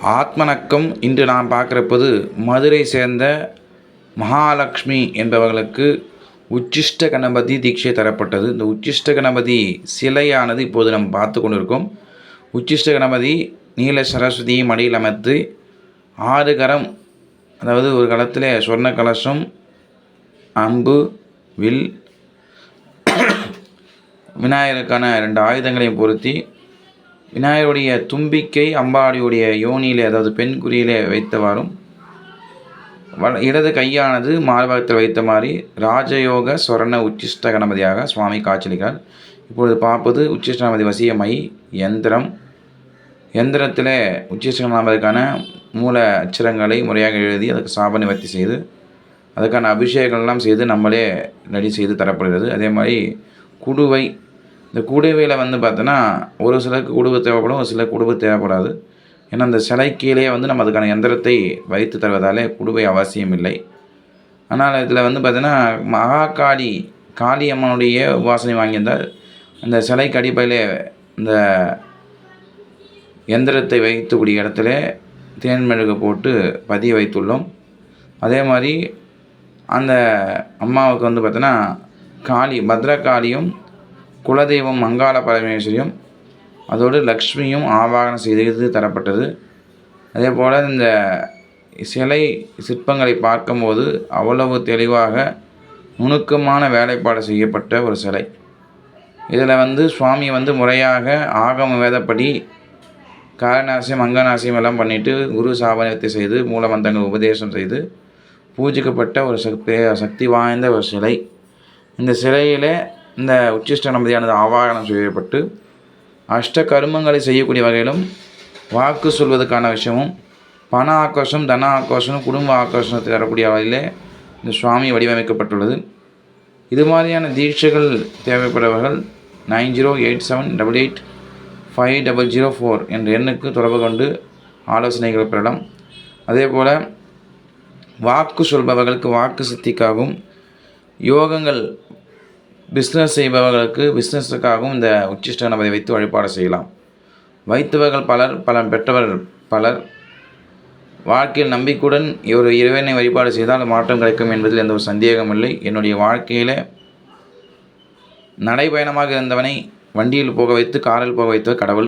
ஆத்மனக்கம் இன்று நாம் பார்க்குறப்போது மதுரை சேர்ந்த மகாலட்சுமி என்பவர்களுக்கு உச்சிஷ்ட கணபதி தீட்சை தரப்பட்டது. இந்த உச்சிஷ்ட கணபதி சிலையானது இப்போது நம்ம பார்த்து கொண்டிருக்கோம். உச்சிஷ்ட கணபதி நீல சரஸ்வதியை மடியில் அமைத்து ஆறு கரம் அதாவது ஒரு களத்தில் சொர்ண கலசம் அம்பு வில் விநாயகருக்கான ரெண்டு ஆயுதங்களையும் பொருத்தி விநாயகருடைய தும்பிக்கை அம்பாடியுடைய யோனியிலே அதாவது பெண் குறியிலே வைத்தவாறும் இடது கையானது மார்பகத்தில் வைத்த மாதிரி ராஜயோக ஸ்வரண உச்சிஷ்ட கணபதியாக சுவாமி காட்சியளிக்கிறார். இப்பொழுது பார்ப்பது உச்சிஷ்ட கணபதி வசியமை யந்திரம். எந்திரத்தில் உச்சிஷ்ட கணபதிக்கான மூல அச்சரங்களை முறையாக எழுதி அதுக்கு சாப நிவர்த்தி செய்து அதுக்கான அபிஷேகங்கள்லாம் செய்து நம்மளே ரெடி செய்து தரப்படுகிறது. அதே மாதிரி குடுவை இந்த குடுவையில் வந்து பார்த்தோன்னா ஒரு சிலருக்கு குடுவை தேவைப்படும் ஒரு சிலருக்கு குடுவை தேவைப்படாது. ஏன்னா அந்த சிலை கீழே வந்து நம்ம அதுக்கான எந்திரத்தை வைத்து தருவதாலே குடுவை அவசியம் இல்லை. ஆனால் இதில் வந்து பார்த்தீங்கன்னா மகாகாளி காளி அம்மனுடைய உபாசனை வாங்கியிருந்தால் அந்த சிலைக்கு அடிப்படையிலே இந்த எந்திரத்தை வைத்துக்கூடிய இடத்துல தேன் மெழுகு போட்டு பதிய வைத்துள்ளோம். அதே மாதிரி அந்த அம்மாவுக்கு வந்து பார்த்தோன்னா காளி பத்ரகாளியும் குலதெய்வம் மங்காள பரமேஸ்வரியும் அதோடு லக்ஷ்மியும் ஆவாகனம் செய்து தரப்பட்டது. அதே போல் இந்த சிலை சிற்பங்களை பார்க்கும்போது அவ்வளவு தெளிவாக நுணுக்கமான வேலைப்பாடு செய்யப்பட்ட ஒரு சிலை. இதில் வந்து சுவாமி வந்து முறையாக ஆகம வேதப்படி காரநாசியம் அங்கநாசியம் எல்லாம் பண்ணிவிட்டு குரு சாபனத்தை செய்து மூலமந்தங்கள் உபதேசம் செய்து பூஜிக்கப்பட்ட ஒரு சக்தி சக்தி வாய்ந்த ஒரு சிலை. இந்த சிலையில் இந்த உச்சிஷ்ட நம்பதியானது ஆவாகனம் செய்யப்பட்டு அஷ்ட கருமங்களை செய்யக்கூடிய வகையிலும் வாக்கு சொல்வதற்கான விஷயமும் பண ஆக்ரோஷம் தன ஆக்ரோஷம் குடும்ப ஆக்கோஷத்தை தரக்கூடிய வகையிலே இந்த சுவாமி வடிவமைக்கப்பட்டுள்ளது. இது மாதிரியான தீட்சைகள் தேவைப்படுபவர்கள் nine zero eight seven double eight five double zero four என்ற எண்ணுக்கு தொடர்பு கொண்டு ஆலோசனைகள் பெறலாம். அதே போல் வாக்கு சொல்பவர்களுக்கு வாக்கு சித்திக்காகவும் யோகங்கள் பிஸ்னஸ் செய்பவர்களுக்கு பிஸ்னஸுக்காகவும் இந்த உச்சிஷ்ட கணபதி வைத்து வழிபாடு செய்யலாம். வைத்தவர்கள் பலர் பலன் பெற்றவர்கள் பலர். வாழ்க்கையில் நம்பிக்கையுடன் ஒரு இறைவனை வழிபாடு செய்தால் மாற்றம் கிடைக்கும் என்பதில் எந்த ஒரு சந்தேகம் இல்லை. என்னுடைய வாழ்க்கையில் நடைபயணமாக இருந்தவனை வண்டியில் போக வைத்து காரில் போக வைத்த கடவுள்.